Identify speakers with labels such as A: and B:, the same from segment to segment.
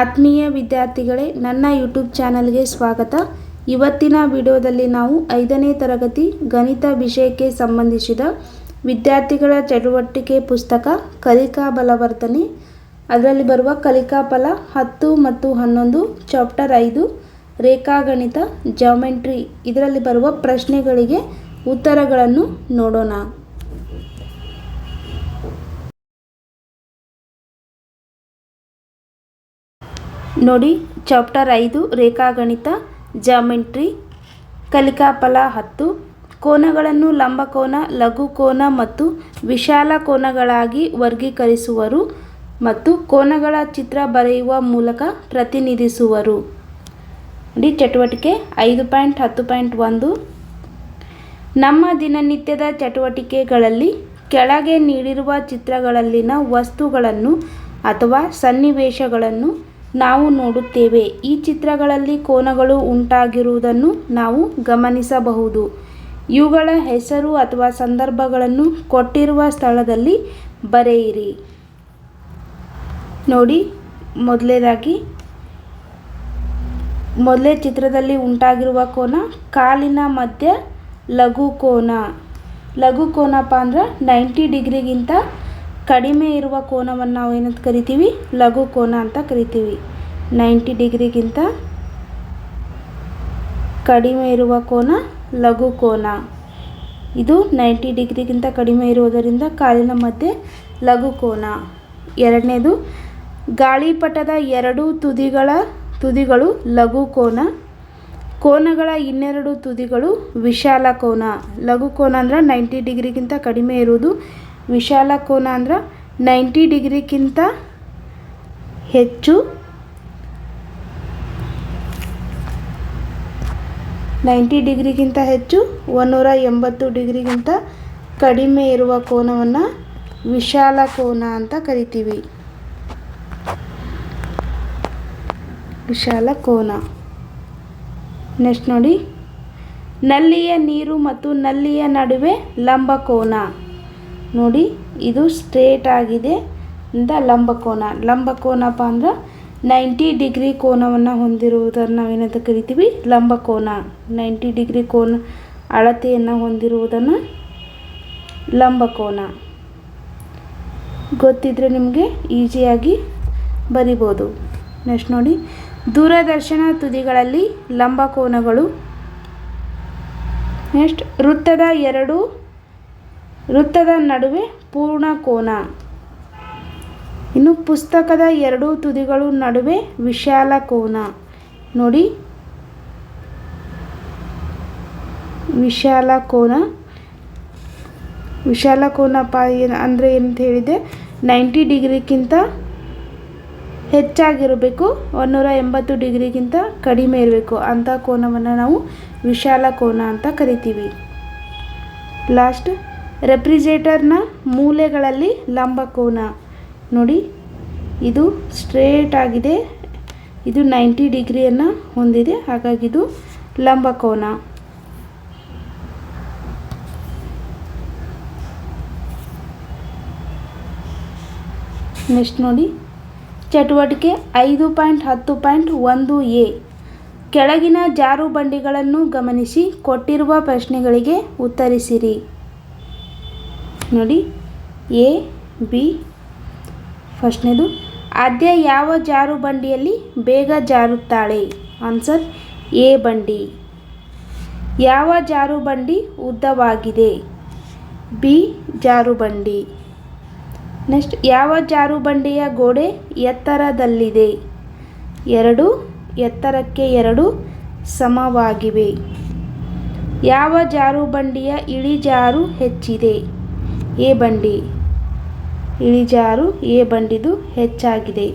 A: ಆತ್ಮೀಯ ವಿದ್ಯಾರ್ಥಿಗಳೇ ನನ್ನ ಯೂಟ್ಯೂಬ್ ಚಾನಲ್ಗೆ ಸ್ವಾಗತ ಇವತ್ತಿನ ವಿಡಿಯೋದಲ್ಲಿ ನಾವು ಐದನೇ ತರಗತಿ ಗಣಿತ ವಿಷಯಕ್ಕೆ ಸಂಬಂಧಿಸಿದ ವಿದ್ಯಾರ್ಥಿಗಳ ಚಟುವಟಿಕೆ ಪುಸ್ತಕ ಕಲಿಕಾ ಬಲವರ್ಧನೆ ಅದರಲ್ಲಿ ಬರುವ ಕಲಿಕಾ ಫಲ ಹತ್ತು ಮತ್ತು ಹನ್ನೊಂದು ಚಾಪ್ಟರ್ ಐದು ರೇಖಾಗಣಿತ ಜಾಮೆಂಟ್ರಿ ಇದರಲ್ಲಿ ಬರುವ ಪ್ರಶ್ನೆಗಳಿಗೆ ಉತ್ತರಗಳನ್ನು ನೋಡೋಣ ನೋಡಿ ಚಾಪ್ಟರ್ ಐದು ರೇಖಾಗಣಿತ ಜಾಮೆಂಟ್ರಿ ಕಲಿಕಾಫಲ ಹತ್ತು ಕೋನಗಳನ್ನು ಲಂಬಕೋನ ಲಘುಕೋನ ಮತ್ತು ವಿಶಾಲ ಕೋನಗಳಾಗಿ ವರ್ಗೀಕರಿಸುವರು ಮತ್ತು ಕೋನಗಳ ಚಿತ್ರ ಬರೆಯುವ ಮೂಲಕ ಪ್ರತಿನಿಧಿಸುವರು ನೋಡಿ ಚಟುವಟಿಕೆ ಐದು ಪಾಯಿಂಟ್ ಹತ್ತು ಪಾಯಿಂಟ್ ಒಂದು ನಮ್ಮ ದಿನನಿತ್ಯದ ಚಟುವಟಿಕೆಗಳಲ್ಲಿ ಕೆಳಗೆ ನೀಡಿರುವ ಚಿತ್ರಗಳಲ್ಲಿನ ವಸ್ತುಗಳನ್ನು ಅಥವಾ ಸನ್ನಿವೇಶಗಳನ್ನು ನಾವು ನೋಡುತ್ತೇವೆ ಈ ಚಿತ್ರಗಳಲ್ಲಿ ಕೋನಗಳು ಉಂಟಾಗಿರುವುದನ್ನು ನಾವು ಗಮನಿಸಬಹುದು ಇವುಗಳ ಹೆಸರು ಅಥವಾ ಸಂದರ್ಭಗಳನ್ನು ಕೊಟ್ಟಿರುವ ಸ್ಥಳದಲ್ಲಿ ಬರೆಯಿರಿ ನೋಡಿ ಮೊದಲೇದಾಗಿ ಮೊದಲೇ ಚಿತ್ರದಲ್ಲಿ ಉಂಟಾಗಿರುವ ಕೋನ ಕಾಲಿನ ಮಧ್ಯ ಲಘು ಕೋನ ಲಘು ಕೋನಪ್ಪ ಅಂದ್ರೆ ನೈಂಟಿ ಡಿಗ್ರಿಗಿಂತ ಕಡಿಮೆ ಇರುವ ಕೋನವನ್ನು ನಾವು ಏನಂತ ಕರಿತೀವಿ ಲಘು ಕೋನ ಅಂತ ಕರಿತೀವಿ ನೈಂಟಿ ಡಿಗ್ರಿಗಿಂತ ಕಡಿಮೆ ಇರುವ ಕೋನ ಲಘು ಕೋನ ಇದು ನೈಂಟಿ ಡಿಗ್ರಿಗಿಂತ ಕಡಿಮೆ ಇರುವುದರಿಂದ ಕಾಲಿನ ಮಧ್ಯೆ ಲಘು ಕೋನ ಎರಡನೇದು ಗಾಳಿಪಟದ ಎರಡು ತುದಿಗಳ ತುದಿಗಳು ಲಘು ಕೋನ ಕೋನಗಳ ಇನ್ನೆರಡು ತುದಿಗಳು ವಿಶಾಲ ಕೋನ ಲಘು ಕೋನ ಅಂದರೆ ನೈಂಟಿ ಡಿಗ್ರಿಗಿಂತ ಕಡಿಮೆ ಇರುವುದು ವಿಶಾಲ ಕೋನ ಅಂದ್ರೆ ನೈಂಟಿ ಡಿಗ್ರಿಗಿಂತ ಹೆಚ್ಚು ನೈಂಟಿ ಡಿಗ್ರಿಗಿಂತ ಹೆಚ್ಚು ಒನ್ನೂರ ಎಂಬತ್ತು ಡಿಗ್ರಿಗಿಂತ ಕಡಿಮೆ ಇರುವ ಕೋನವನ್ನು ವಿಶಾಲ ಕೋನ ಅಂತ ಕರಿತೀವಿ ವಿಶಾಲ ಕೋನ ನೆಕ್ಸ್ಟ್ ನೋಡಿ ನಲ್ಲಿಯ ನೀರು ಮತ್ತು ನಲ್ಲಿಯ ನಡುವೆ ಲಂಬ ಕೋನ ನೋಡಿ ಇದು ಸ್ಟ್ರೇಟ್ ಆಗಿದೆ ಇಂದ ಲಂಬಕೋನ ಲಂಬಕೋನಪ್ಪ ಅಂದ್ರೆ ನೈಂಟಿ ಡಿಗ್ರಿ ಕೋನವನ್ನು ಹೊಂದಿರುವುದನ್ನು ನಾವೇನಂತ ಕರಿತೀವಿ ಲಂಬಕೋನ ನೈಂಟಿ ಡಿಗ್ರಿ ಕೋನ ಅಳತೆಯನ್ನು ಹೊಂದಿರುವುದನ್ನು ಲಂಬಕೋನ ಗೊತ್ತಿದ್ರೆ ನಿಮಗೆ ಈಸಿಯಾಗಿ ಬರಿಬೋದು ನೆಕ್ಸ್ಟ್ ನೋಡಿ ದೂರದರ್ಶನ ತುದಿಗಳಲ್ಲಿ ಲಂಬಕೋನಗಳು ನೆಕ್ಸ್ಟ್ ವೃತ್ತದ ಎರಡು ವೃತ್ತದ ನಡುವೆ ಪೂರ್ಣ ಕೋನ ಇನ್ನು ಪುಸ್ತಕದ ಎರಡೂ ತುದಿಗಳು ನಡುವೆ ವಿಶಾಲ ಕೋನ ನೋಡಿ ವಿಶಾಲ ಕೋನ ವಿಶಾಲ ಕೋನ ಅಂದರೆ ಅಂತ ಹೇಳಿದೆ ನೈಂಟಿ ಡಿಗ್ರಿಗಿಂತ ಹೆಚ್ಚಾಗಿರಬೇಕು ಒಂದೂರ ಎಂಬತ್ತು ಡಿಗ್ರಿಗಿಂತ ಕಡಿಮೆ ಇರಬೇಕು ಅಂಥ ಕೋನವನ್ನು ನಾವು ವಿಶಾಲ ಕೋನ ಅಂತ ಕರಿತೀವಿ ಲಾಸ್ಟ್ ರೆಫ್ರಿಜರೇಟರ್ನ ಮೂಲೆಗಳಲ್ಲಿ ಲಂಬಕೋನ ನೋಡಿ ಇದು ಸ್ಟ್ರೇಟ್ ಆಗಿದೆ ಇದು ನೈಂಟಿ ಡಿಗ್ರಿಯನ್ನು ಹೊಂದಿದೆ ಹಾಗಾಗಿ ಇದು ಲಂಬಕೋನ ನೆಕ್ಸ್ಟ್ ನೋಡಿ ಚಟುವಟಿಕೆ ಐದು ಪಾಯಿಂಟ್ ಹತ್ತು ಪಾಯಿಂಟ್ ಒಂದು ಎ ಕೆಳಗಿನ ಜಾರು ಬಂಡಿಗಳನ್ನು ಗಮನಿಸಿ ಕೊಟ್ಟಿರುವ ಪ್ರಶ್ನೆಗಳಿಗೆ ಉತ್ತರಿಸಿರಿ ನೋಡಿ ಎ ಬಿ ಫಸ್ಟ್ನೇದು ಆದ್ಯ ಯಾವ ಜಾರು ಬಂಡಿಯಲ್ಲಿ ಬೇಗ ಜಾರುತ್ತಾಳೆ ಆನ್ಸರ್ ಎ ಬಂಡಿ ಯಾವ ಜಾರು ಬಂಡಿ ಉದ್ದವಾಗಿದೆ ಬಿ ಜಾರು ಬಂಡಿ ನೆಕ್ಸ್ಟ್ ಯಾವ ಜಾರು ಬಂಡಿಯ ಗೋಡೆ ಎತ್ತರದಲ್ಲಿದೆ ಎರಡು ಎತ್ತರಕ್ಕೆ ಎರಡು ಸಮವಾಗಿವೆ ಯಾವ ಜಾರು ಬಂಡಿಯ ಇಳಿಜಾರು ಹೆಚ್ಚಿದೆ ಎ ಬಂಡಿ ಇಳಿಜಾರು ಎ ಬಂಡಿದು ಹೆಚ್ಚಾಗಿದೆ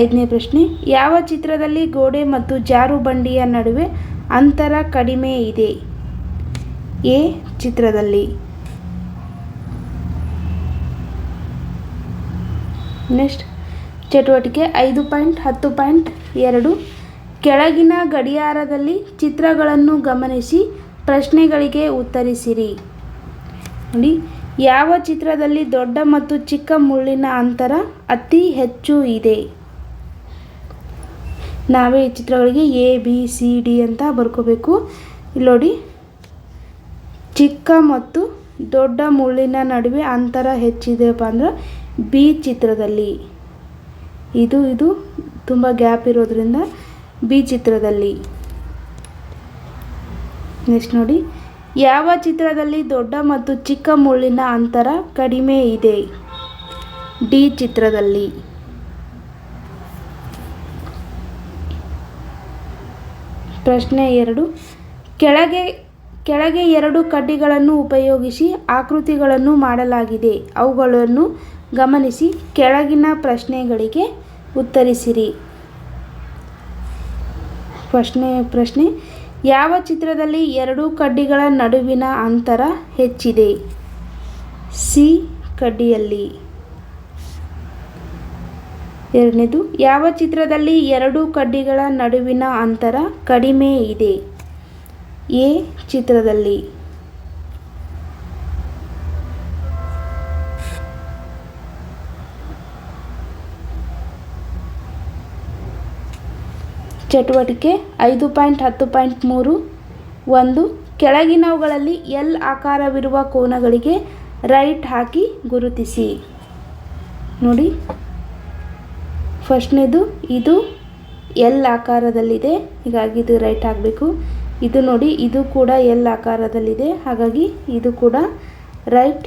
A: ಐದನೇ ಪ್ರಶ್ನೆ ಯಾವ ಚಿತ್ರದಲ್ಲಿ ಗೋಡೆ ಮತ್ತು ಜಾರು ಬಂಡಿಯ ನಡುವೆ ಅಂತರ ಕಡಿಮೆ ಇದೆ ಎ ಚಿತ್ರದಲ್ಲಿ ನೆಕ್ಸ್ಟ್ ಚಟುವಟಿಕೆ ಐದು ಪಾಯಿಂಟ್ ಹತ್ತು ಪಾಯಿಂಟ್ ಎರಡು ಕೆಳಗಿನ ಗಡಿಯಾರದಲ್ಲಿ ಚಿತ್ರಗಳನ್ನು ಗಮನಿಸಿ ಪ್ರಶ್ನೆಗಳಿಗೆ ಉತ್ತರಿಸಿರಿ ನೋಡಿ ಯಾವ ಚಿತ್ರದಲ್ಲಿ ದೊಡ್ಡ ಮತ್ತು ಚಿಕ್ಕ ಮುಳ್ಳಿನ ಅಂತರ ಅತಿ ಹೆಚ್ಚು ಇದೆ ನಾವೇ ಈ ಚಿತ್ರಗಳಿಗೆ ಎ ಬಿ ಸಿ ಡಿ ಅಂತ ಬರ್ಕೋಬೇಕು ಇಲ್ಲಿ ನೋಡಿ ಚಿಕ್ಕ ಮತ್ತು ದೊಡ್ಡ ಮುಳ್ಳಿನ ನಡುವೆ ಅಂತರ ಹೆಚ್ಚಿದೆಯಪ್ಪ ಅಂದ್ರೆ ಬಿ ಚಿತ್ರದಲ್ಲಿ ಇದು ಇದು ತುಂಬ ಗ್ಯಾಪ್ ಇರೋದ್ರಿಂದ ಬಿ ಚಿತ್ರದಲ್ಲಿ ನೆಕ್ಸ್ಟ್ ನೋಡಿ ಯಾವ ಚಿತ್ರದಲ್ಲಿ ದೊಡ್ಡ ಮತ್ತು ಚಿಕ್ಕ ಮುಳ್ಳಿನ ಅಂತರ ಕಡಿಮೆ ಇದೆ ಡಿ ಚಿತ್ರದಲ್ಲಿ ಪ್ರಶ್ನೆ ಎರಡು ಕೆಳಗೆ ಕೆಳಗೆ ಎರಡು ಕಡ್ಡಿಗಳನ್ನು ಉಪಯೋಗಿಸಿ ಆಕೃತಿಗಳನ್ನು ಮಾಡಲಾಗಿದೆ ಅವುಗಳನ್ನು ಗಮನಿಸಿ ಕೆಳಗಿನ ಪ್ರಶ್ನೆಗಳಿಗೆ ಉತ್ತರಿಸಿರಿ ಪ್ರಶ್ನೆ ಪ್ರಶ್ನೆ ಯಾವ ಚಿತ್ರದಲ್ಲಿ ಎರಡು ಕಡ್ಡಿಗಳ ನಡುವಿನ ಅಂತರ ಹೆಚ್ಚಿದೆ ಸಿ ಕಡ್ಡಿಯಲ್ಲಿ ಎರಡನೇದು ಯಾವ ಚಿತ್ರದಲ್ಲಿ ಎರಡು ಕಡ್ಡಿಗಳ ನಡುವಿನ ಅಂತರ ಕಡಿಮೆ ಇದೆ ಎ ಚಿತ್ರದಲ್ಲಿ ಚಟುವಟಿಕೆ ಐದು ಪಾಯಿಂಟ್ ಹತ್ತು ಪಾಯಿಂಟ್ ಮೂರು ಒಂದು ಕೆಳಗಿನವುಗಳಲ್ಲಿ ಎಲ್ ಆಕಾರವಿರುವ ಕೋನಗಳಿಗೆ ರೈಟ್ ಹಾಕಿ ಗುರುತಿಸಿ ನೋಡಿ ಫಸ್ಟ್ನೇದು ಇದು ಎಲ್ ಆಕಾರದಲ್ಲಿದೆ ಹೀಗಾಗಿ ಇದು ರೈಟ್ ಹಾಕಬೇಕು ಇದು ನೋಡಿ ಇದು ಕೂಡ ಎಲ್ ಆಕಾರದಲ್ಲಿದೆ ಹಾಗಾಗಿ ಇದು ಕೂಡ ರೈಟ್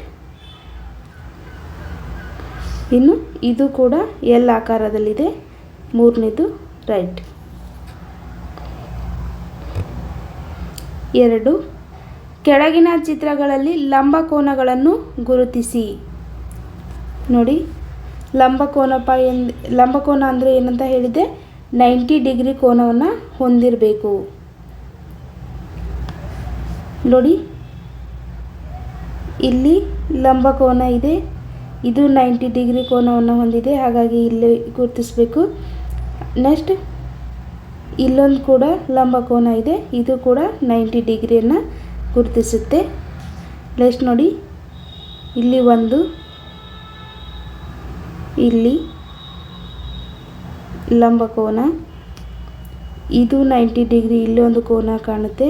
A: ಇನ್ನು ಇದು ಕೂಡ ಎಲ್ ಆಕಾರದಲ್ಲಿದೆ ಮೂರನೇದು ರೈಟ್ ಎರಡು ಕೆಳಗಿನ ಚಿತ್ರಗಳಲ್ಲಿ ಲಂಬಕೋನಗಳನ್ನು ಗುರುತಿಸಿ ನೋಡಿ ಲಂಬಕೋನಪ್ಪ ಲಂಬ ಲಂಬಕೋನ ಅಂದರೆ ಏನಂತ ಹೇಳಿದೆ ನೈಂಟಿ ಡಿಗ್ರಿ ಕೋನವನ್ನು ಹೊಂದಿರಬೇಕು ನೋಡಿ ಇಲ್ಲಿ ಲಂಬಕೋನ ಇದೆ ಇದು ನೈಂಟಿ ಡಿಗ್ರಿ ಕೋನವನ್ನು ಹೊಂದಿದೆ ಹಾಗಾಗಿ ಇಲ್ಲಿ ಗುರುತಿಸಬೇಕು ನೆಕ್ಸ್ಟ್ ಇಲ್ಲೊಂದು ಕೂಡ ಲಂಬ ಕೋನ ಇದೆ ಇದು ಕೂಡ ನೈಂಟಿ ಡಿಗ್ರಿಯನ್ನು ಗುರುತಿಸುತ್ತೆ ನೆಕ್ಸ್ಟ್ ನೋಡಿ ಇಲ್ಲಿ ಒಂದು ಇಲ್ಲಿ ಲಂಬ ಕೋನ ಇದು ನೈಂಟಿ ಡಿಗ್ರಿ ಇಲ್ಲೊಂದು ಕೋನ ಕಾಣುತ್ತೆ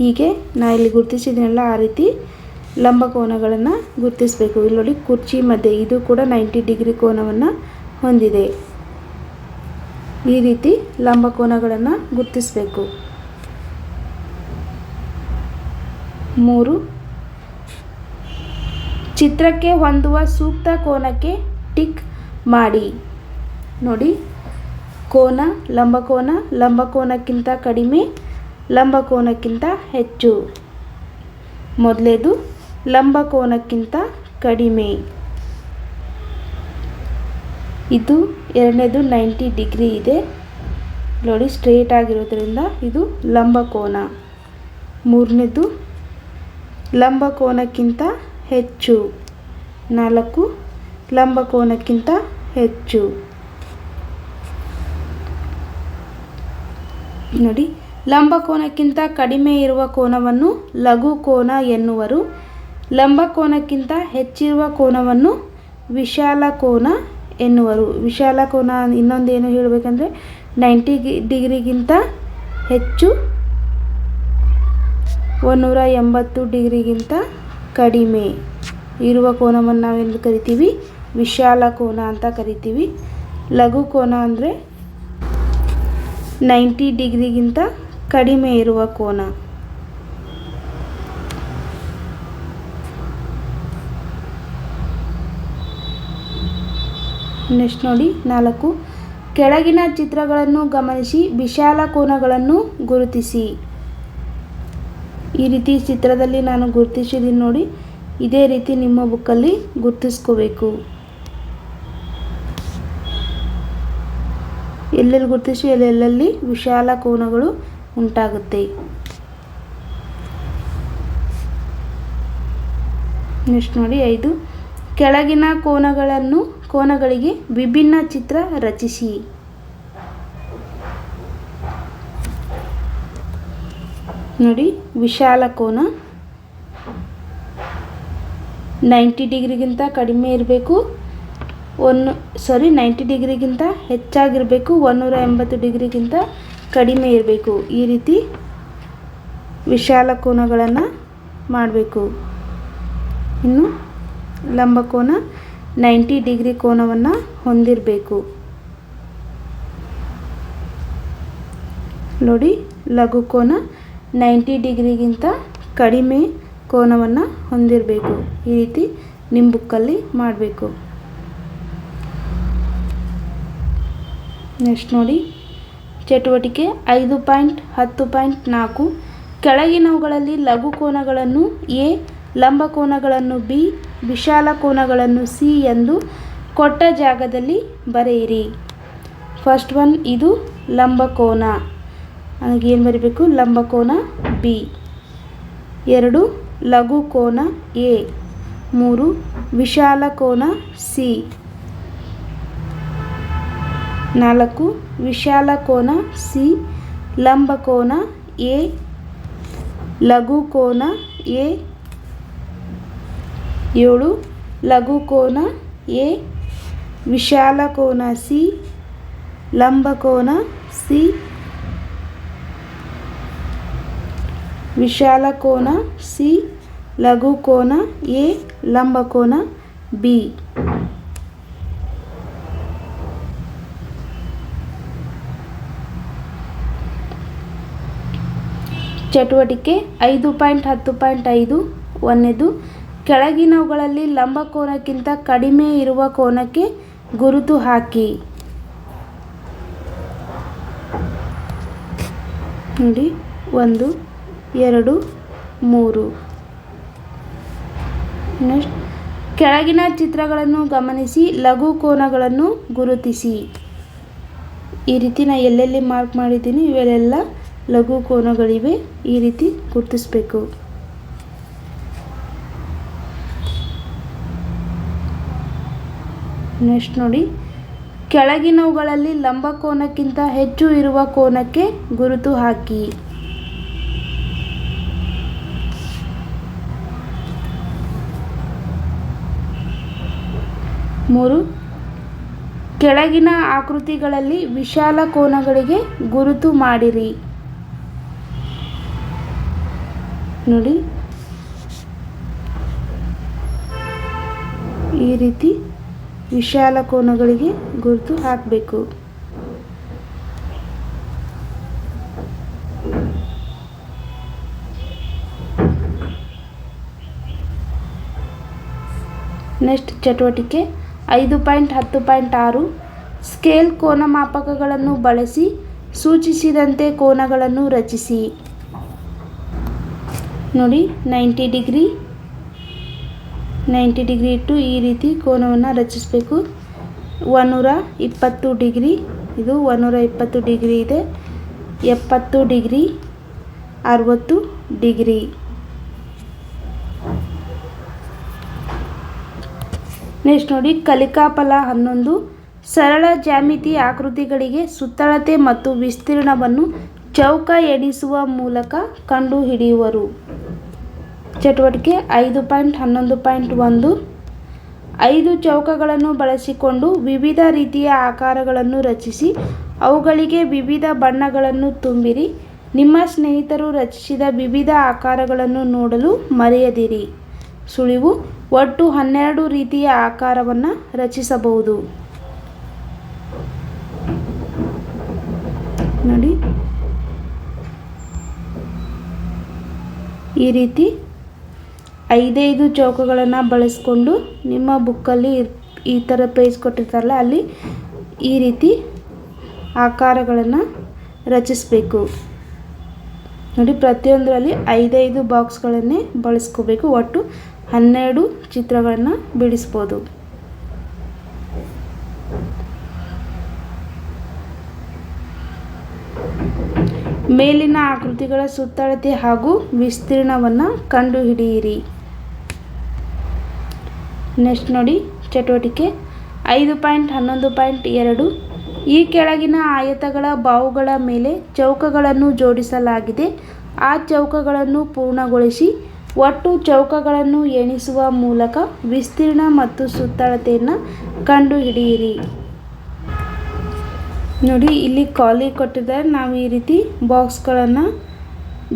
A: ಹೀಗೆ ನಾ ಇಲ್ಲಿ ಗುರುತಿಸಿದ್ನೆಲ್ಲ ಆ ರೀತಿ ಕೋನಗಳನ್ನು ಗುರುತಿಸಬೇಕು ಇಲ್ಲಿ ನೋಡಿ ಕುರ್ಚಿ ಮಧ್ಯೆ ಇದು ಕೂಡ ನೈಂಟಿ ಡಿಗ್ರಿ ಕೋನವನ್ನು ಹೊಂದಿದೆ ಈ ರೀತಿ ಲಂಬಕೋನಗಳನ್ನು ಗುರ್ತಿಸಬೇಕು ಮೂರು ಚಿತ್ರಕ್ಕೆ ಹೊಂದುವ ಸೂಕ್ತ ಕೋನಕ್ಕೆ ಟಿಕ್ ಮಾಡಿ ನೋಡಿ ಕೋನ ಲಂಬಕೋನ ಲಂಬಕೋನಕ್ಕಿಂತ ಕಡಿಮೆ ಲಂಬಕೋನಕ್ಕಿಂತ ಹೆಚ್ಚು ಮೊದಲೇದು ಲಂಬಕೋನಕ್ಕಿಂತ ಕಡಿಮೆ ಇದು ಎರಡನೇದು ನೈಂಟಿ ಡಿಗ್ರಿ ಇದೆ ನೋಡಿ ಸ್ಟ್ರೇಟ್ ಆಗಿರೋದ್ರಿಂದ ಇದು ಲಂಬಕೋನ ಮೂರನೇದು ಲಂಬಕೋನಕ್ಕಿಂತ ಹೆಚ್ಚು ನಾಲ್ಕು ಲಂಬಕೋನಕ್ಕಿಂತ ಹೆಚ್ಚು ನೋಡಿ ಲಂಬಕೋನಕ್ಕಿಂತ ಕಡಿಮೆ ಇರುವ ಕೋನವನ್ನು ಲಘು ಕೋನ ಎನ್ನುವರು ಲಂಬಕೋನಕ್ಕಿಂತ ಹೆಚ್ಚಿರುವ ಕೋನವನ್ನು ವಿಶಾಲ ಕೋನ ಎನ್ನುವರು ವಿಶಾಲ ಕೋನ ಏನು ಹೇಳಬೇಕಂದ್ರೆ ನೈಂಟಿ ಡಿಗ್ರಿಗಿಂತ ಹೆಚ್ಚು ಒಂದೂರ ಎಂಬತ್ತು ಡಿಗ್ರಿಗಿಂತ ಕಡಿಮೆ ಇರುವ ಕೋನವನ್ನು ನಾವೇನು ಕರಿತೀವಿ ವಿಶಾಲ ಕೋನ ಅಂತ ಕರಿತೀವಿ ಲಘು ಕೋನ ಅಂದರೆ ನೈಂಟಿ ಡಿಗ್ರಿಗಿಂತ ಕಡಿಮೆ ಇರುವ ಕೋನ ನೆಕ್ಸ್ಟ್ ನೋಡಿ ನಾಲ್ಕು ಕೆಳಗಿನ ಚಿತ್ರಗಳನ್ನು ಗಮನಿಸಿ ವಿಶಾಲ ಕೋನಗಳನ್ನು ಗುರುತಿಸಿ ಈ ರೀತಿ ಚಿತ್ರದಲ್ಲಿ ನಾನು ಗುರುತಿಸಿದ್ದೀನಿ ನೋಡಿ ಇದೇ ರೀತಿ ನಿಮ್ಮ ಬುಕ್ಕಲ್ಲಿ ಗುರ್ತಿಸ್ಕೋಬೇಕು ಎಲ್ಲೆಲ್ಲಿ ಗುರುತಿಸಿ ಎಲ್ಲೆಲ್ಲಲ್ಲಿ ವಿಶಾಲ ಕೋನಗಳು ಉಂಟಾಗುತ್ತೆ ನೆಕ್ಸ್ಟ್ ನೋಡಿ ಐದು ಕೆಳಗಿನ ಕೋನಗಳನ್ನು ಕೋನಗಳಿಗೆ ವಿಭಿನ್ನ ಚಿತ್ರ ರಚಿಸಿ ನೋಡಿ ವಿಶಾಲ ಕೋನ ನೈಂಟಿ ಡಿಗ್ರಿಗಿಂತ ಕಡಿಮೆ ಇರಬೇಕು ಒಂದು ಸಾರಿ ನೈಂಟಿ ಡಿಗ್ರಿಗಿಂತ ಹೆಚ್ಚಾಗಿರಬೇಕು ಒನ್ನೂರ ಎಂಬತ್ತು ಡಿಗ್ರಿಗಿಂತ ಕಡಿಮೆ ಇರಬೇಕು ಈ ರೀತಿ ವಿಶಾಲ ಕೋನಗಳನ್ನು ಮಾಡಬೇಕು ಇನ್ನು ಲಂಬಕೋನ ನೈಂಟಿ ಡಿಗ್ರಿ ಕೋನವನ್ನು ಹೊಂದಿರಬೇಕು ನೋಡಿ ಲಘು ಕೋನ ನೈಂಟಿ ಡಿಗ್ರಿಗಿಂತ ಕಡಿಮೆ ಕೋನವನ್ನು ಹೊಂದಿರಬೇಕು ಈ ರೀತಿ ನಿಮ್ಮ ಬುಕ್ಕಲ್ಲಿ ಮಾಡಬೇಕು ನೆಕ್ಸ್ಟ್ ನೋಡಿ ಚಟುವಟಿಕೆ ಐದು ಪಾಯಿಂಟ್ ಹತ್ತು ಪಾಯಿಂಟ್ ನಾಲ್ಕು ಕೆಳಗಿನವುಗಳಲ್ಲಿ ಲಘು ಕೋನಗಳನ್ನು ಎ ಲಂಬ ಕೋನಗಳನ್ನು ಬಿ ವಿಶಾಲ ಕೋನಗಳನ್ನು ಸಿ ಎಂದು ಕೊಟ್ಟ ಜಾಗದಲ್ಲಿ ಬರೆಯಿರಿ ಫಸ್ಟ್ ಒನ್ ಇದು ಲಂಬಕೋನ ನನಗೇನು ಬರೀಬೇಕು ಲಂಬಕೋನ ಬಿ ಎರಡು ಲಘು ಕೋನ ಎ ಮೂರು ವಿಶಾಲ ಕೋನ ಸಿ ನಾಲ್ಕು ವಿಶಾಲ ಕೋನ ಸಿ ಲಂಬಕೋನ ಎ ಲಘು ಕೋನ ಎ ಏಳು ಲಘುಕೋನ ಎ ವಿಶಾಲಕೋನ ಸಿ ಲಂಬಕೋನ ಸಿ ವಿಶಾಲಕೋನ ಸಿ ಲಘುಕೋನ ಎ ಲಂಬಕೋನ ಬಿ ಚಟುವಟಿಕೆ ಐದು ಪಾಯಿಂಟ್ ಹತ್ತು ಪಾಯಿಂಟ್ ಐದು ಒಂದನೇದು ಕೆಳಗಿನವುಗಳಲ್ಲಿ ಕೋನಕ್ಕಿಂತ ಕಡಿಮೆ ಇರುವ ಕೋನಕ್ಕೆ ಗುರುತು ಹಾಕಿ ನೋಡಿ ಒಂದು ಎರಡು ಮೂರು ನೆಕ್ಸ್ಟ್ ಕೆಳಗಿನ ಚಿತ್ರಗಳನ್ನು ಗಮನಿಸಿ ಲಘು ಕೋನಗಳನ್ನು ಗುರುತಿಸಿ ಈ ರೀತಿ ನಾನು ಎಲ್ಲೆಲ್ಲಿ ಮಾರ್ಕ್ ಮಾಡಿದ್ದೀನಿ ಇವೆಲ್ಲ ಲಘು ಕೋನಗಳಿವೆ ಈ ರೀತಿ ಗುರುತಿಸಬೇಕು ನೆಕ್ಸ್ಟ್ ನೋಡಿ ಕೆಳಗಿನವುಗಳಲ್ಲಿ ಲಂಬ ಕೋನಕ್ಕಿಂತ ಹೆಚ್ಚು ಇರುವ ಕೋನಕ್ಕೆ ಗುರುತು ಹಾಕಿ ಮೂರು ಕೆಳಗಿನ ಆಕೃತಿಗಳಲ್ಲಿ ವಿಶಾಲ ಕೋನಗಳಿಗೆ ಗುರುತು ಮಾಡಿರಿ ನೋಡಿ ಈ ರೀತಿ ವಿಶಾಲ ಕೋನಗಳಿಗೆ ಗುರುತು ಹಾಕಬೇಕು ನೆಕ್ಸ್ಟ್ ಚಟುವಟಿಕೆ ಐದು ಪಾಯಿಂಟ್ ಹತ್ತು ಪಾಯಿಂಟ್ ಆರು ಸ್ಕೇಲ್ ಕೋನ ಮಾಪಕಗಳನ್ನು ಬಳಸಿ ಸೂಚಿಸಿದಂತೆ ಕೋನಗಳನ್ನು ರಚಿಸಿ ನೋಡಿ ನೈಂಟಿ ಡಿಗ್ರಿ ನೈಂಟಿ ಡಿಗ್ರಿ ಇಟ್ಟು ಈ ರೀತಿ ಕೋನವನ್ನು ರಚಿಸಬೇಕು ಒಂದೂರ ಇಪ್ಪತ್ತು ಡಿಗ್ರಿ ಇದು ಒಂದೂರ ಇಪ್ಪತ್ತು ಡಿಗ್ರಿ ಇದೆ ಎಪ್ಪತ್ತು ಡಿಗ್ರಿ ಅರವತ್ತು ಡಿಗ್ರಿ ನೆಕ್ಸ್ಟ್ ನೋಡಿ ಕಲಿಕಾಫಲ ಹನ್ನೊಂದು ಸರಳ ಜ್ಯಾಮಿತಿ ಆಕೃತಿಗಳಿಗೆ ಸುತ್ತಳತೆ ಮತ್ತು ವಿಸ್ತೀರ್ಣವನ್ನು ಚೌಕ ಎಣಿಸುವ ಮೂಲಕ ಕಂಡುಹಿಡಿಯುವರು ಚಟುವಟಿಕೆ ಐದು ಪಾಯಿಂಟ್ ಹನ್ನೊಂದು ಪಾಯಿಂಟ್ ಒಂದು ಐದು ಚೌಕಗಳನ್ನು ಬಳಸಿಕೊಂಡು ವಿವಿಧ ರೀತಿಯ ಆಕಾರಗಳನ್ನು ರಚಿಸಿ ಅವುಗಳಿಗೆ ವಿವಿಧ ಬಣ್ಣಗಳನ್ನು ತುಂಬಿರಿ ನಿಮ್ಮ ಸ್ನೇಹಿತರು ರಚಿಸಿದ ವಿವಿಧ ಆಕಾರಗಳನ್ನು ನೋಡಲು ಮರೆಯದಿರಿ ಸುಳಿವು ಒಟ್ಟು ಹನ್ನೆರಡು ರೀತಿಯ ಆಕಾರವನ್ನು ರಚಿಸಬಹುದು ನೋಡಿ ಈ ರೀತಿ ಐದೈದು ಚೌಕಗಳನ್ನು ಬಳಸಿಕೊಂಡು ನಿಮ್ಮ ಬುಕ್ಕಲ್ಲಿ ಈ ಥರ ಪೇಜ್ ಕೊಟ್ಟಿರ್ತಾರಲ್ಲ ಅಲ್ಲಿ ಈ ರೀತಿ ಆಕಾರಗಳನ್ನು ರಚಿಸಬೇಕು ನೋಡಿ ಪ್ರತಿಯೊಂದರಲ್ಲಿ ಐದೈದು ಬಾಕ್ಸ್ಗಳನ್ನೇ ಬಳಸ್ಕೋಬೇಕು ಒಟ್ಟು ಹನ್ನೆರಡು ಚಿತ್ರಗಳನ್ನು ಬಿಡಿಸ್ಬೋದು ಮೇಲಿನ ಆಕೃತಿಗಳ ಸುತ್ತಳತೆ ಹಾಗೂ ವಿಸ್ತೀರ್ಣವನ್ನು ಕಂಡುಹಿಡಿಯಿರಿ ನೆಕ್ಸ್ಟ್ ನೋಡಿ ಚಟುವಟಿಕೆ ಐದು ಪಾಯಿಂಟ್ ಹನ್ನೊಂದು ಪಾಯಿಂಟ್ ಎರಡು ಈ ಕೆಳಗಿನ ಆಯತಗಳ ಬಾವುಗಳ ಮೇಲೆ ಚೌಕಗಳನ್ನು ಜೋಡಿಸಲಾಗಿದೆ ಆ ಚೌಕಗಳನ್ನು ಪೂರ್ಣಗೊಳಿಸಿ ಒಟ್ಟು ಚೌಕಗಳನ್ನು ಎಣಿಸುವ ಮೂಲಕ ವಿಸ್ತೀರ್ಣ ಮತ್ತು ಸುತ್ತಳತೆಯನ್ನು ಕಂಡುಹಿಡಿಯಿರಿ ನೋಡಿ ಇಲ್ಲಿ ಖಾಲಿ ಕೊಟ್ಟಿದ್ದಾರೆ ನಾವು ಈ ರೀತಿ ಬಾಕ್ಸ್ಗಳನ್ನು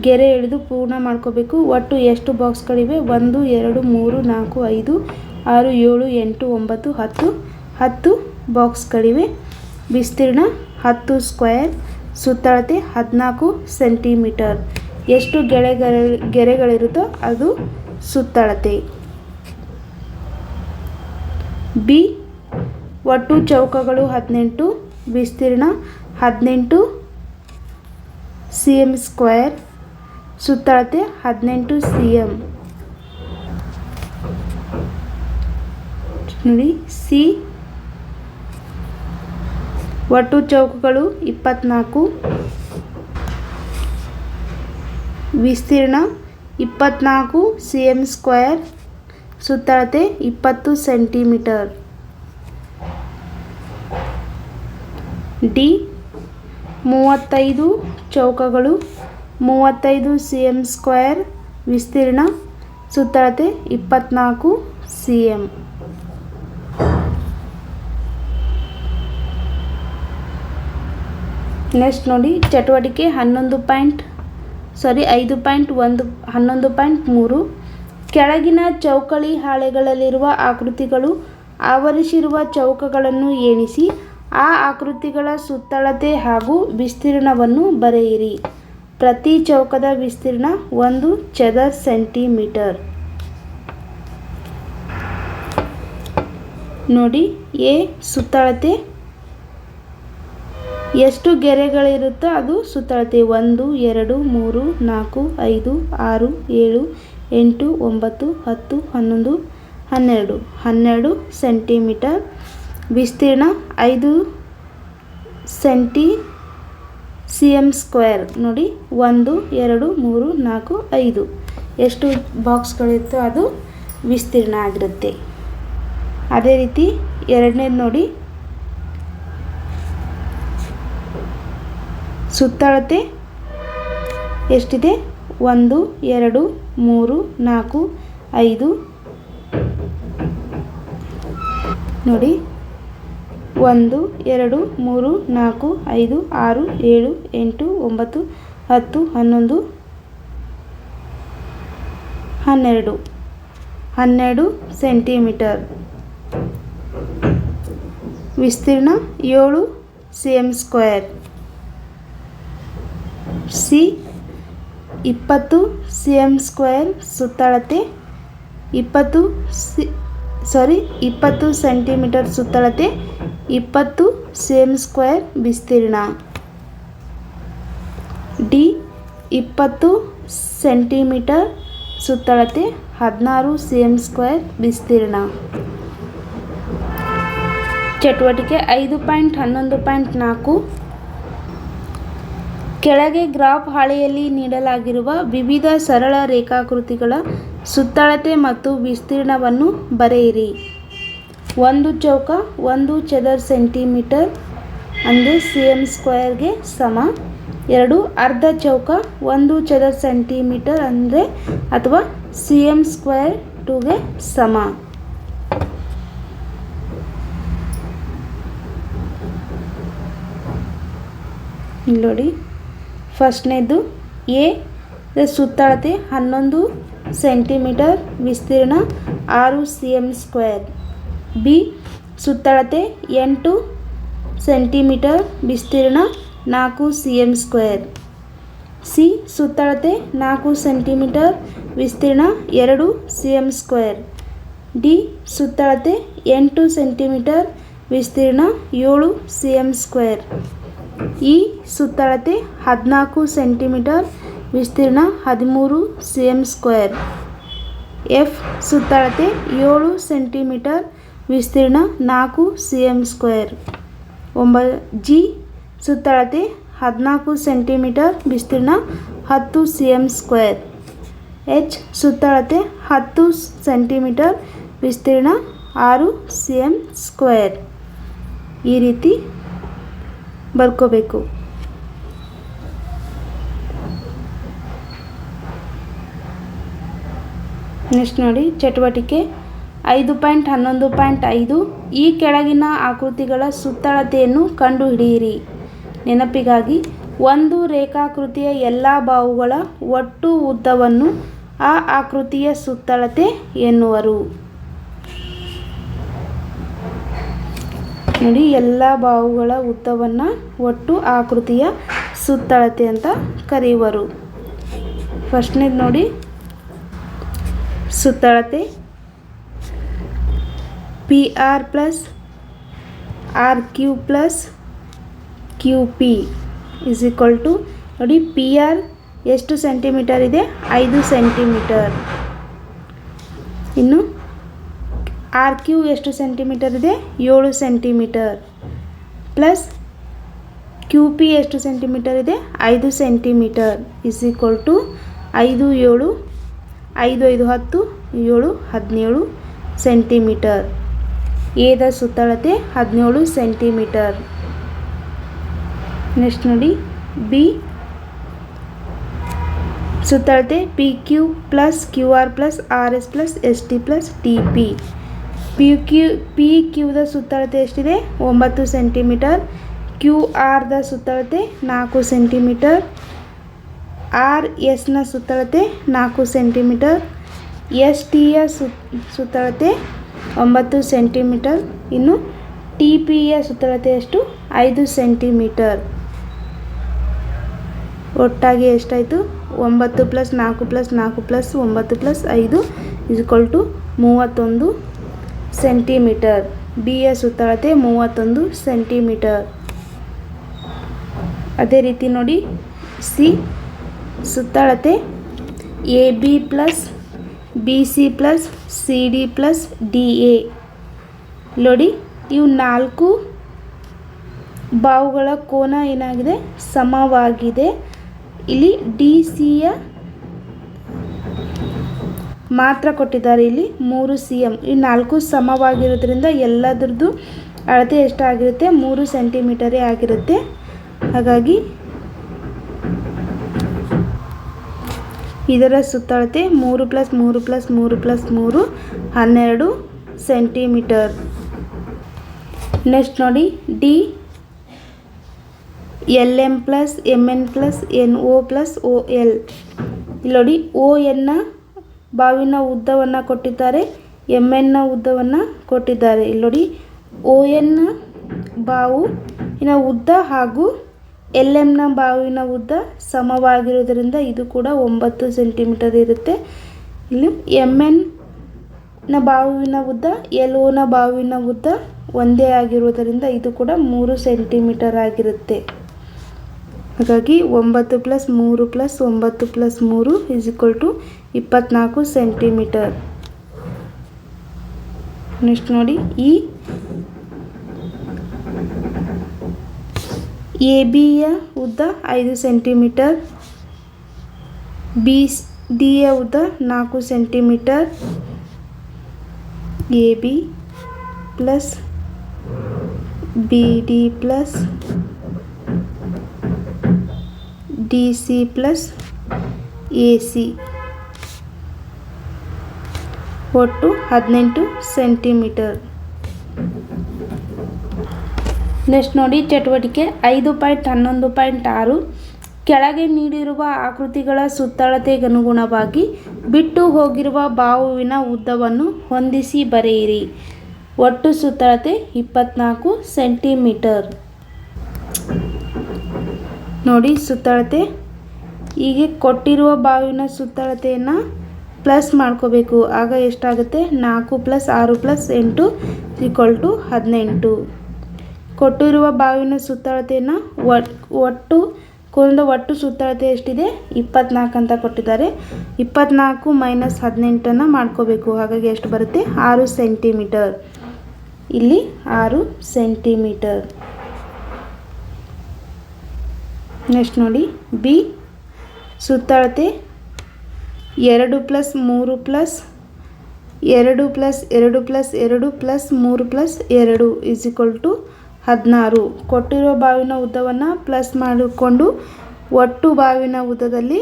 A: ಗೆರೆ ಹಿಡಿದು ಪೂರ್ಣ ಮಾಡ್ಕೋಬೇಕು ಒಟ್ಟು ಎಷ್ಟು ಬಾಕ್ಸ್ಗಳಿವೆ ಒಂದು ಎರಡು ಮೂರು ನಾಲ್ಕು ಐದು ಆರು ಏಳು ಎಂಟು ಒಂಬತ್ತು ಹತ್ತು ಹತ್ತು ಬಾಕ್ಸ್ಗಳಿವೆ ವಿಸ್ತೀರ್ಣ ಹತ್ತು ಸ್ಕ್ವಯರ್ ಸುತ್ತಳತೆ ಹದಿನಾಲ್ಕು ಸೆಂಟಿಮೀಟರ್ ಎಷ್ಟು ಗೆಳೆಗಳ ಗೆರೆಗಳಿರುತ್ತೋ ಅದು ಸುತ್ತಳತೆ ಬಿ ಒಟ್ಟು ಚೌಕಗಳು ಹದಿನೆಂಟು ವಿಸ್ತೀರ್ಣ ಹದಿನೆಂಟು ಸಿ ಎಮ್ ಸ್ಕ್ವಯರ್ ಸುತ್ತಳತೆ ಹದಿನೆಂಟು ಸಿ ಎಮ್ ನೋಡಿ ಸಿ ಒಟ್ಟು ಚೌಕಗಳು ಇಪ್ಪತ್ನಾಲ್ಕು ವಿಸ್ತೀರ್ಣ ಇಪ್ಪತ್ತ್ನಾಲ್ಕು ಸಿ ಎಮ್ ಸ್ಕ್ವೇರ್ ಸುತ್ತಳತೆ ಇಪ್ಪತ್ತು ಸೆಂಟಿಮೀಟರ್ ಡಿ ಮೂವತ್ತೈದು ಚೌಕಗಳು ಮೂವತ್ತೈದು ಸಿ ಎಮ್ ಸ್ಕ್ವೇರ್ ವಿಸ್ತೀರ್ಣ ಸುತ್ತಳತೆ ಇಪ್ಪತ್ತ್ನಾಲ್ಕು ಸಿ ಎಮ್ ನೆಕ್ಸ್ಟ್ ನೋಡಿ ಚಟುವಟಿಕೆ ಹನ್ನೊಂದು ಪಾಯಿಂಟ್ ಸಾರಿ ಐದು ಪಾಯಿಂಟ್ ಒಂದು ಹನ್ನೊಂದು ಪಾಯಿಂಟ್ ಮೂರು ಕೆಳಗಿನ ಚೌಕಳಿ ಹಾಳೆಗಳಲ್ಲಿರುವ ಆಕೃತಿಗಳು ಆವರಿಸಿರುವ ಚೌಕಗಳನ್ನು ಎಣಿಸಿ ಆ ಆಕೃತಿಗಳ ಸುತ್ತಳತೆ ಹಾಗೂ ವಿಸ್ತೀರ್ಣವನ್ನು ಬರೆಯಿರಿ ಪ್ರತಿ ಚೌಕದ ವಿಸ್ತೀರ್ಣ ಒಂದು ಚದರ್ ಸೆಂಟಿಮೀಟರ್ ನೋಡಿ ಎ ಸುತ್ತಳತೆ ಎಷ್ಟು ಗೆರೆಗಳಿರುತ್ತೋ ಅದು ಸುತ್ತಳತೆ ಒಂದು ಎರಡು ಮೂರು ನಾಲ್ಕು ಐದು ಆರು ಏಳು ಎಂಟು ಒಂಬತ್ತು ಹತ್ತು ಹನ್ನೊಂದು ಹನ್ನೆರಡು ಹನ್ನೆರಡು ಸೆಂಟಿಮೀಟರ್ ವಿಸ್ತೀರ್ಣ ಐದು ಸೆಂಟಿ ಸಿ ಎಮ್ ಸ್ಕ್ವೇರ್ ನೋಡಿ ಒಂದು ಎರಡು ಮೂರು ನಾಲ್ಕು ಐದು ಎಷ್ಟು ಬಾಕ್ಸ್ಗಳಿತ್ತು ಅದು ವಿಸ್ತೀರ್ಣ ಆಗಿರುತ್ತೆ ಅದೇ ರೀತಿ ಎರಡನೇದು ನೋಡಿ ಸುತ್ತಳತೆ ಎಷ್ಟಿದೆ ಒಂದು ಎರಡು ಮೂರು ನಾಲ್ಕು ಐದು ನೋಡಿ ಒಂದು ಎರಡು ಮೂರು ನಾಲ್ಕು ಐದು ಆರು ಏಳು ಎಂಟು ಒಂಬತ್ತು ಹತ್ತು ಹನ್ನೊಂದು ಹನ್ನೆರಡು ಹನ್ನೆರಡು ಸೆಂಟಿಮೀಟರ್ ವಿಸ್ತೀರ್ಣ ಏಳು ಸಿ ಎಮ್ ಸ್ಕ್ವೇರ್ ಸಿ ಇಪ್ಪತ್ತು ಸಿ ಎಮ್ ಸ್ಕ್ವೇರ್ ಸುತ್ತಳತೆ ಇಪ್ಪತ್ತು ಸಿ ಸಾರಿ ಇಪ್ಪತ್ತು ಸೆಂಟಿಮೀಟರ್ ಸುತ್ತಳತೆ ಇಪ್ಪತ್ತು ಸಿ ಎಮ್ ಸ್ಕ್ವೇರ್ ವಿಸ್ತೀರ್ಣ ಡಿ ಇಪ್ಪತ್ತು ಸೆಂಟಿಮೀಟರ್ ಸುತ್ತಳತೆ ಹದಿನಾರು ಸಿ ಎಮ್ ಸ್ಕ್ವೇರ್ ವಿಸ್ತೀರ್ಣ ಚಟುವಟಿಕೆ ಐದು ಪಾಯಿಂಟ್ ಹನ್ನೊಂದು ಪಾಯಿಂಟ್ ನಾಲ್ಕು ಕೆಳಗೆ ಗ್ರಾಫ್ ಹಾಳೆಯಲ್ಲಿ ನೀಡಲಾಗಿರುವ ವಿವಿಧ ಸರಳ ರೇಖಾಕೃತಿಗಳ ಸುತ್ತಳತೆ ಮತ್ತು ವಿಸ್ತೀರ್ಣವನ್ನು ಬರೆಯಿರಿ ಒಂದು ಚೌಕ ಒಂದು ಚದರ್ ಸೆಂಟಿಮೀಟರ್ ಅಂದರೆ ಸಿ ಎಮ್ ಸ್ಕ್ವೇರ್ಗೆ ಸಮ ಎರಡು ಅರ್ಧ ಚೌಕ ಒಂದು ಚದರ್ ಸೆಂಟಿಮೀಟರ್ ಅಂದರೆ ಅಥವಾ ಸಿ ಎಮ್ ಸ್ಕ್ವೇರ್ ಟುಗೆ ಸಮ ನೋಡಿ ಫಸ್ಟ್ನೇದು ಎ ಸುತ್ತಳತೆ ಹನ್ನೊಂದು ಸೆಂಟಿಮೀಟರ್ ವಿಸ್ತೀರ್ಣ ಆರು ಸಿ ಎಮ್ ಸ್ಕ್ವೇರ್ ಬಿ ಸುತ್ತಳತೆ ಎಂಟು ಸೆಂಟಿಮೀಟರ್ ವಿಸ್ತೀರ್ಣ ನಾಲ್ಕು ಸಿ ಎಮ್ ಸ್ಕ್ವೇರ್ ಸಿ ಸುತ್ತಳತೆ ನಾಲ್ಕು ಸೆಂಟಿಮೀಟರ್ ವಿಸ್ತೀರ್ಣ ಎರಡು ಸಿ ಎಮ್ ಸ್ಕ್ವೇರ್ ಡಿ ಸುತ್ತಳತೆ ಎಂಟು ಸೆಂಟಿಮೀಟರ್ ವಿಸ್ತೀರ್ಣ ಏಳು ಸಿ ಎಮ್ ಸ್ಕ್ವೇರ್ ಈ ಸುತ್ತಳತೆ ಹದಿನಾಲ್ಕು ಸೆಂಟಿಮೀಟರ್ ವಿಸ್ತೀರ್ಣ ಹದಿಮೂರು ಸಿ ಎಮ್ ಸ್ಕ್ವೇರ್ ಎಫ್ ಸುತ್ತಳತೆ ಏಳು ಸೆಂಟಿಮೀಟರ್ ವಿಸ್ತೀರ್ಣ ನಾಲ್ಕು ಸಿ ಎಮ್ ಸ್ಕ್ವೇರ್ ಒಂಬ ಜಿ ಸುತ್ತಳತೆ ಹದಿನಾಲ್ಕು ಸೆಂಟಿಮೀಟರ್ ವಿಸ್ತೀರ್ಣ ಹತ್ತು ಸಿ ಎಮ್ ಸ್ಕ್ವೇರ್ ಎಚ್ ಸುತ್ತಳತೆ ಹತ್ತು ಸೆಂಟಿಮೀಟರ್ ವಿಸ್ತೀರ್ಣ ಆರು ಸಿ ಎಮ್ ಸ್ಕ್ವೇರ್ ಈ ರೀತಿ ಬರ್ಕೋಬೇಕು ನೆಕ್ಸ್ಟ್ ನೋಡಿ ಚಟುವಟಿಕೆ ಐದು ಪಾಯಿಂಟ್ ಹನ್ನೊಂದು ಪಾಯಿಂಟ್ ಐದು ಈ ಕೆಳಗಿನ ಆಕೃತಿಗಳ ಸುತ್ತಳತೆಯನ್ನು ಕಂಡುಹಿಡಿಯಿರಿ ನೆನಪಿಗಾಗಿ ಒಂದು ರೇಖಾಕೃತಿಯ ಎಲ್ಲ ಬಾವುಗಳ ಒಟ್ಟು ಉದ್ದವನ್ನು ಆ ಆಕೃತಿಯ ಸುತ್ತಳತೆ ಎನ್ನುವರು ನೋಡಿ ಎಲ್ಲ ಬಾವುಗಳ ಉದ್ದವನ್ನು ಒಟ್ಟು ಆಕೃತಿಯ ಸುತ್ತಳತೆ ಅಂತ ಕರೆಯುವರು ಫಸ್ಟ್ನೇದು ನೋಡಿ ಸುತ್ತಳತೆ P R plus R Q plus Q P is equal to ನೋಡಿ ಪಿ ಆರ್ ಎಷ್ಟು ಸೆಂಟಿಮೀಟರ್ ಇದೆ ಐದು ಸೆಂಟಿಮೀಟರ್ ಇನ್ನು ಆರ್ ಕ್ಯೂ ಎಷ್ಟು ಸೆಂಟಿಮೀಟರ್ ಇದೆ ಏಳು ಸೆಂಟಿಮೀಟರ್ ಪ್ಲಸ್ ಕ್ಯೂ ಪಿ ಎಷ್ಟು ಸೆಂಟಿಮೀಟರ್ ಇದೆ ಐದು ಸೆಂಟಿಮೀಟರ್ ಇಸ್ ಈಕ್ವಲ್ ಟು ಐದು ಏಳು ಐದು ಐದು ಹತ್ತು ಏಳು ಹದಿನೇಳು ಸೆಂಟಿಮೀಟರ್ ಏದ ಸುತ್ತಳತೆ ಹದಿನೇಳು ಸೆಂಟಿಮೀಟರ್ ನೆಕ್ಸ್ಟ್ ನೋಡಿ ಬಿ ಸುತ್ತಳತೆ P Q plus Q R plus R S plus S T plus T P P Q P ಕ್ಯೂದ ಸುತ್ತಳತೆ ಎಷ್ಟಿದೆ ಒಂಬತ್ತು ಸೆಂಟಿಮೀಟರ್ ಕ್ಯೂ ಆರ್ದ ಸುತ್ತಳತೆ ನಾಲ್ಕು ಸೆಂಟಿಮೀಟರ್ ಆರ್ ಎಸ್ನ ಸುತ್ತಳತೆ ನಾಲ್ಕು ಸೆಂಟಿಮೀಟರ್ ಎಸ್ ಟಿಯ ಸುತ್ತಳತೆ ಒಂಬತ್ತು ಸೆಂಟಿಮೀಟರ್ ಇನ್ನು ಟಿ ಪಿಯ ಸುತ್ತಳತೆ ಎಷ್ಟು ಐದು ಸೆಂಟಿಮೀಟರ್ ಒಟ್ಟಾಗಿ ಎಷ್ಟಾಯಿತು ಒಂಬತ್ತು ಪ್ಲಸ್ ನಾಲ್ಕು ಪ್ಲಸ್ ನಾಲ್ಕು ಪ್ಲಸ್ ಒಂಬತ್ತು ಪ್ಲಸ್ ಐದು ಇಸ್ಕೊಳ್ಟು ಮೂವತ್ತೊಂದು ಸೆಂಟಿಮೀಟರ್ ಬಿಯ ಸುತ್ತಳತೆ ಮೂವತ್ತೊಂದು ಸೆಂಟಿಮೀಟರ್ ಅದೇ ರೀತಿ ನೋಡಿ ಸಿ ಸುತ್ತಳತೆ A B plus B C plus C D plus D A ನೋಡಿ ಇವು ನಾಲ್ಕು ಬಾವುಗಳ ಕೋನ ಏನಾಗಿದೆ ಸಮವಾಗಿದೆ ಇಲ್ಲಿ ಡಿ ಸಿಯ ಮಾತ್ರ ಕೊಟ್ಟಿದ್ದಾರೆ ಇಲ್ಲಿ ಮೂರು ಸಿ ಎಮ್ ಈ ನಾಲ್ಕು ಸಮವಾಗಿರೋದ್ರಿಂದ ಎಲ್ಲದರದ್ದು ಅಳತೆ ಎಷ್ಟಾಗಿರುತ್ತೆ ಮೂರು ಸೆಂಟಿಮೀಟರೇ ಆಗಿರುತ್ತೆ ಹಾಗಾಗಿ ಇದರ ಸುತ್ತಳತೆ ಮೂರು ಪ್ಲಸ್ ಮೂರು ಪ್ಲಸ್ ಮೂರು ಪ್ಲಸ್ ಮೂರು ಹನ್ನೆರಡು ಸೆಂಟಿಮೀಟರ್ ನೆಕ್ಸ್ಟ್ ನೋಡಿ D L M plus M N plus N O plus O L ಇಲ್ಲಿ ನೋಡಿ ಓ ಎನ್ನ ಬಾವಿನ ಉದ್ದವನ್ನು ಕೊಟ್ಟಿದ್ದಾರೆ ಎಮ್ ನ ಉದ್ದವನ್ನು ಕೊಟ್ಟಿದ್ದಾರೆ ಇಲ್ಲಿ ನೋಡಿ ಓ ಬಾವು ಇನ ಉದ್ದ ಹಾಗೂ ಎಲ್ ನ ಬಾವಿನ ಉದ್ದ ಸಮವಾಗಿರುವುದರಿಂದ ಇದು ಕೂಡ ಒಂಬತ್ತು ಸೆಂಟಿಮೀಟರ್ ಇರುತ್ತೆ ಇಲ್ಲಿ ಎನ್ ನ ಬಾವಿನ ಉದ್ದ ಎಲ್ ನ ಬಾವಿನ ಉದ್ದ ಒಂದೇ ಆಗಿರುವುದರಿಂದ ಇದು ಕೂಡ ಮೂರು ಸೆಂಟಿಮೀಟರ್ ಆಗಿರುತ್ತೆ ಹಾಗಾಗಿ ಒಂಬತ್ತು ಪ್ಲಸ್ ಮೂರು ಪ್ಲಸ್ ಒಂಬತ್ತು ಪ್ಲಸ್ ಮೂರು ಇಸ್ ಈಕ್ವಲ್ ಟು ಇಪ್ಪತ್ನಾಲ್ಕು ಸೆಂಟಿಮೀಟರ್ ನೆಕ್ಸ್ಟ್ ನೋಡಿ ಈ ಎ ಬಿಯ ಉದ್ದ ಐದು ಸೆಂಟಿಮೀಟರ್ ಬಿ ಡಿಯ ಉದ್ದ ನಾಲ್ಕು centimetre A B plus B D plus D C plus A C ಒಟ್ಟು ಹದಿನೆಂಟು ಸೆಂಟಿಮೀಟರ್ ನೆಕ್ಸ್ಟ್ ನೋಡಿ ಚಟುವಟಿಕೆ ಐದು ಪಾಯಿಂಟ್ ಹನ್ನೊಂದು ಪಾಯಿಂಟ್ ಆರು ಕೆಳಗೆ ನೀಡಿರುವ ಆಕೃತಿಗಳ ಸುತ್ತಳತೆಗನುಗುಣವಾಗಿ ಬಿಟ್ಟು ಹೋಗಿರುವ ಬಾವುವಿನ ಉದ್ದವನ್ನು ಹೊಂದಿಸಿ ಬರೆಯಿರಿ ಒಟ್ಟು ಸುತ್ತಳತೆ ಇಪ್ಪತ್ತ್ನಾಲ್ಕು ಸೆಂಟಿಮೀಟರ್ ನೋಡಿ ಸುತ್ತಳತೆ ಹೀಗೆ ಕೊಟ್ಟಿರುವ ಬಾವಿನ ಸುತ್ತಳತೆಯನ್ನು ಪ್ಲಸ್ ಮಾಡ್ಕೋಬೇಕು ಆಗ ಎಷ್ಟಾಗುತ್ತೆ ನಾಲ್ಕು ಪ್ಲಸ್ ಆರು ಪ್ಲಸ್ ಎಂಟು ಈಕ್ವಲ್ ಟು ಹದಿನೆಂಟು ಕೊಟ್ಟಿರುವ ಬಾವಿನ ಸುತ್ತಳತೆಯನ್ನು ಒಟ್ಟು ಕೊಂದ ಒಟ್ಟು ಸುತ್ತಳತೆ ಎಷ್ಟಿದೆ ಇಪ್ಪತ್ನಾಲ್ಕು ಅಂತ ಕೊಟ್ಟಿದ್ದಾರೆ ಇಪ್ಪತ್ನಾಲ್ಕು ಮೈನಸ್ ಹದಿನೆಂಟನ್ನು ಮಾಡ್ಕೋಬೇಕು ಹಾಗಾಗಿ ಎಷ್ಟು ಬರುತ್ತೆ ಆರು ಸೆಂಟಿಮೀಟರ್ ಇಲ್ಲಿ ಆರು ಸೆಂಟಿಮೀಟರ್ ನೆಕ್ಸ್ಟ್ ನೋಡಿ ಬಿ ಸುತ್ತಳತೆ ಎರಡು ಪ್ಲಸ್ ಮೂರು ಪ್ಲಸ್ ಎರಡು ಪ್ಲಸ್ ಎರಡು ಪ್ಲಸ್ ಎರಡು ಪ್ಲಸ್ ಮೂರು ಪ್ಲಸ್ ಎರಡು ಈಸ್ ಈಕ್ವಲ್ ಟು ಹದಿನಾರು ಕೊಟ್ಟಿರೋ ಬಾವಿನ ಉದ್ದವನ್ನು ಪ್ಲಸ್ ಮಾಡಿಕೊಂಡು ಒಟ್ಟು ಬಾವಿನ ಉದ್ದದಲ್ಲಿ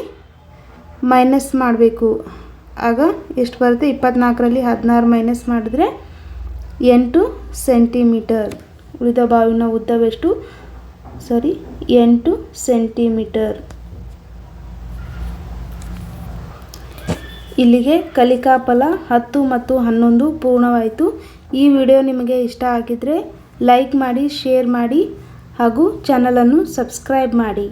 A: ಮೈನಸ್ ಮಾಡಬೇಕು ಆಗ ಎಷ್ಟು ಬರುತ್ತೆ ಇಪ್ಪತ್ನಾಲ್ಕರಲ್ಲಿ ಹದಿನಾರು ಮೈನಸ್ ಮಾಡಿದ್ರೆ ಎಂಟು ಸೆಂಟಿಮೀಟರ್ ಉಳಿದ ಬಾವಿನ ಉದ್ದವೆಷ್ಟು ಸಾರಿ ಎಂಟು ಸೆಂಟಿಮೀಟರ್ ಇಲ್ಲಿಗೆ ಕಲಿಕಾ ಫಲ ಹತ್ತು ಮತ್ತು ಹನ್ನೊಂದು ಪೂರ್ಣವಾಯಿತು ಈ ವಿಡಿಯೋ ನಿಮಗೆ ಇಷ್ಟ ಆಗಿದ್ದರೆ ಲೈಕ್ ಮಾಡಿ ಶೇರ್ ಮಾಡಿ ಹಾಗೂ ಚಾನಲನ್ನು ಸಬ್ಸ್ಕ್ರೈಬ್ ಮಾಡಿ